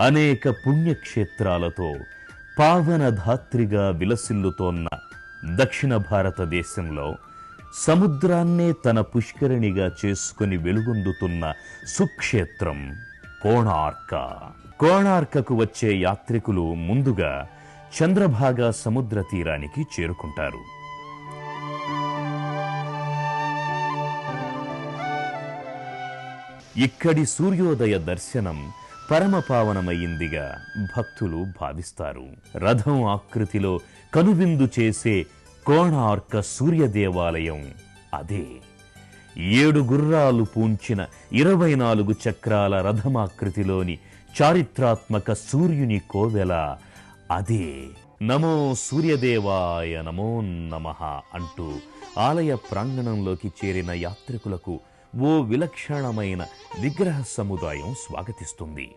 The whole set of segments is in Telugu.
అనేక పుణ్యక్షేత్రాలతో పావనధాత్రిగా విలసిల్లుతోన్న దక్షిణ భారతదేశంలో సముద్రాన్నే తన పుష్కరిణిగా చేసుకుని వెలుగొందుతున్న సుక్షేత్రం కోణార్క. కోణార్కకు వచ్చే యాత్రికులు ముందుగా చంద్రభాగా సముద్ర తీరానికి చేరుకుంటారు. ఇక్కడి సూర్యోదయ దర్శనం పరమపావనమయ్యిందిగా భక్తులు భావిస్తారు. రథం ఆకృతిలో కనువిందు చేసే కోణార్క సూర్య దేవాలయం అదే. ఏడు గుర్రాలు పూంచిన ఇరవై నాలుగు చక్రాల రథమాకృతిలోని చారిత్రాత్మక సూర్యుని కోవెల అదే. నమో సూర్యదేవాయ నమో నమః అంటూ ఆలయ ప్రాంగణంలోకి చేరిన యాత్రికులకు ఓ విలక్షణమైన విగ్రహ సముదాయం స్వాగతిస్తుంది.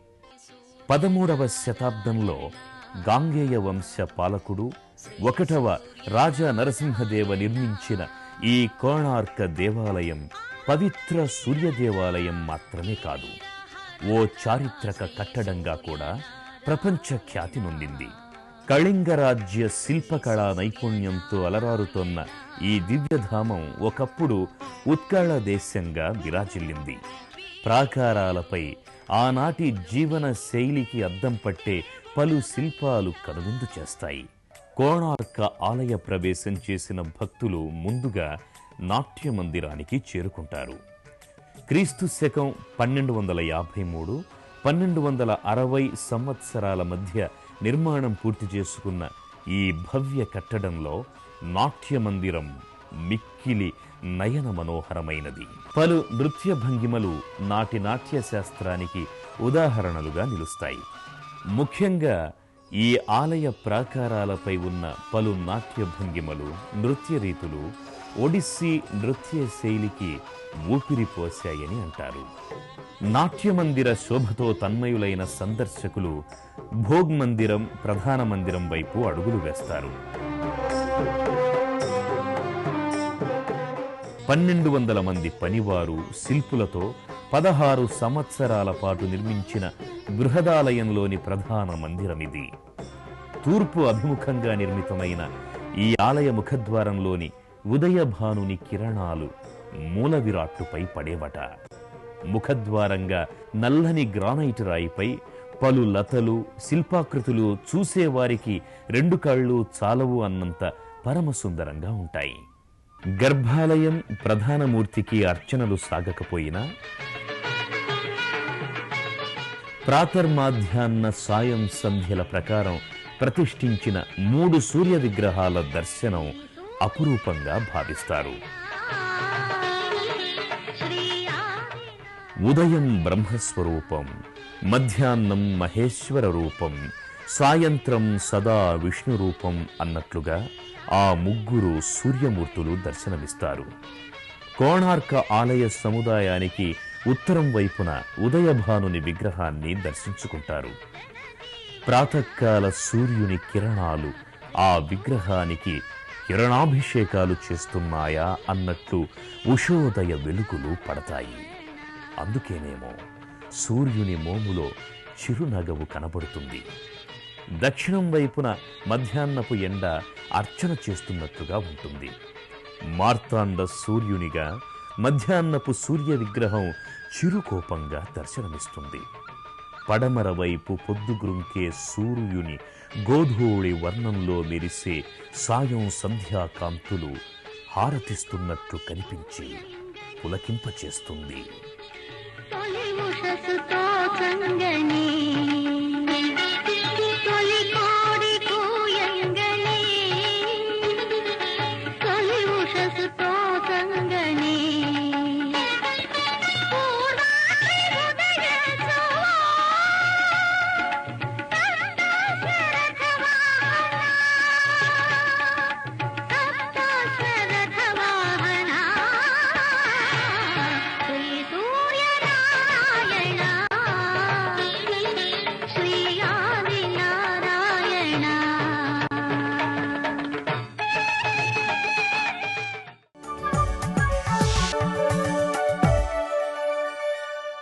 పదమూడవ శతాబ్దంలో గాంగేయ వంశ పాలకుడు ఒకటవ రాజా నరసింహదేవ నిర్మించిన ఈ కోణార్క దేవాలయం పవిత్ర సూర్య దేవాలయం మాత్రమే కాదు ఓ చారిత్రక కట్టడంగా కూడా ప్రపంచ ఖ్యాతి నొందింది. కళింగరాజ్య శిల్పకళా నైపుణ్యంతో అలరారుతోన్న ఈ దివ్యధామం ఒకప్పుడు ఉత్కళ దేశంగా విరాజిల్లింది. ప్రాకారాలపై ఆనాటి జీవన శైలికి అద్దం పట్టే పలు శిల్పాలు కనువిందు చేస్తాయి. కోణార్క ఆలయ ప్రవేశం చేసిన భక్తులు ముందుగా నాట్య మందిరానికి చేరుకుంటారు. క్రీస్తు శకం పన్నెండు వందల యాభై మూడు పన్నెండు వందల అరవై సంవత్సరాల మధ్య నిర్మాణం పూర్తి చేసుకున్న ఈ భవ్య కట్టడంలో నాట్య మందిరం మిక్కిలి నయన మనోహరమైనది పలు నృత్య భంగిమలు నాటి నాట్య శాస్త్రానికి ఉదాహరణలుగా నిలుస్తాయి. ముఖ్యంగా ఈ ఆలయ ప్రాకారాలపై ఉన్న పలు నాట్య భంగిమలు నృత్య రీతులు ఒడిస్సీ నృత్య శైలికి ఊపిరిపోశాయని అంటారు. నాట్యమందిర శోభతో తన్మయులైన సందర్శకులు భోగ్ మందిరం ప్రధాన మందిరం వైపు అడుగులు వేస్తారు. పన్నెండు వందల మంది పనివారు శిల్పులతో పదహారు సంవత్సరాల పాటు నిర్మించిన బృహదాలయంలోని ప్రధాన మందిరమిది. తూర్పు అభిముఖంగా నిర్మితమైన ఈ ఆలయ ముఖద్వారంలోని ఉదయభానుని కిరణాలు మూల విరాట్టుపై పడేవట. ముఖద్వారంగా నల్లని గ్రానైట్ రాయిపై పలు లతలు శిల్పాకృతులు చూసేవారికి రెండు కళ్ళు చాలవు అన్నంత పరమసుందరంగా ఉంటాయి. గర్భాలయం ప్రధాన మూర్తికి అర్చనలు సాగకపోయినా ప్రాతర్మాధ్యాన్న సాయం సంధ్యల ప్రకారం ప్రతిష్ఠించిన మూడు సూర్య విగ్రహాల దర్శనం అపురూపంగా భావిస్తారు. ఉదయం బ్రహ్మస్వరూపం మధ్యాహ్నం మహేశ్వర రూపం సాయంత్రం సదా విష్ణు రూపం అన్నట్లుగా ఆ ముగ్గురు సూర్యమూర్తులు దర్శనమిస్తారు. కోణార్క ఆలయ సముదాయానికి ఉత్తరం వైపున ఉదయభానుని విగ్రహాన్ని దర్శించుకుంటారు. ప్రాతకాల సూర్యుని కిరణాలు ఆ విగ్రహానికి కిరణాభిషేకాలు చేస్తున్నాయా అన్నట్లు ఉషోదయ వెలుగులు పడతాయి. అందుకేనేమో సూర్యుని మోములో చిరునగవు కనబడుతుంది. దక్షిణం వైపున మధ్యాహ్నపు ఎండ అర్చన చేస్తున్నట్టుగా ఉంటుంది. మార్తాండ సూర్యునిగా మధ్యాహ్నపు సూర్య విగ్రహం చిరుకోపంగా దర్శనమిస్తుంది. పడమర వైపు పొద్దుగురుంకే సూర్యుని గోధూళి వర్ణంలో మెరిసే సాయం సంధ్యాకాంతులు హారతిస్తున్నట్లు కనిపించి పులకింపచేస్తుంది. தொலைவு சசுதா சங்கனே